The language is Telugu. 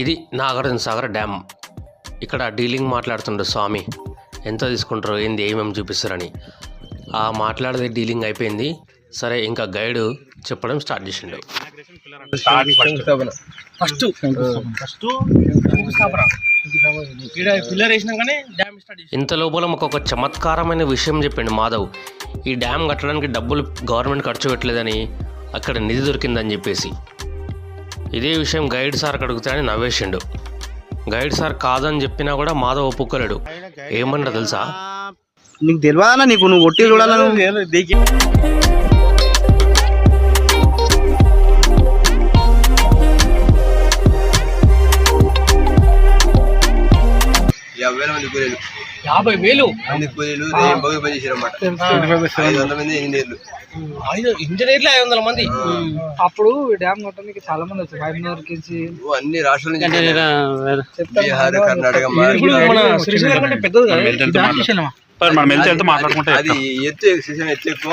ఇది నాగార్జున సాగర్ డ్యామ్. ఇక్కడ డీలింగ్ మాట్లాడుతుండ్రు స్వామి. ఎంత తీసుకుంటారో ఏంది ఏమేమి చూపిస్తారని. ఆ మాట్లాడేది డీలింగ్ అయిపోయింది. సరే ఇంకా గైడ్ చెప్పడం స్టార్ట్ చేసిండు. ఫస్ట్ ఫస్ట్ ఇంత లోపల మాకు ఒక చమత్కారమైన విషయం చెప్పిండు మాధవ్. ఈ డ్యామ్ కట్టడానికి డబ్బులు గవర్నమెంట్ ఖర్చు పెట్టలేదని అక్కడ నిధి దొరికిందని చెప్పేసి. ఇదే విషయం గైడ్ సార్ అడుగుతాడని నవ్వేసిండు. గైడ్ సార్ కాదని చెప్పినా కూడా మాధవ్ ఒప్పుకోలేడు. ఏమన్నా తెలుసా? నీకు తెలియదా నీకు నువ్వు ఒట్టి చూడాలని యాభై వేల మంది కూలీలు. యాభై వేలు? మంది కూలీలు రేయం బగి పని ఐదు వందల మంది ఇంజనీర్లు. ఐదు ఇంజనీర్లు ఐదు వందల మంది. అప్పుడు డ్యామ్ కట్టడానికి చాలా మంది వచ్చారు. నుంచి ఓ అన్ని రాష్ట్రాల నుంచి బీహార్ కర్ణాటక మహారాష్ట్ర. పెద్దది కదా. మనం వెళ్తే మాట్లాడుకుంటే అది ఎత్తు సీజన్ ఎత్తు ఎక్కువ.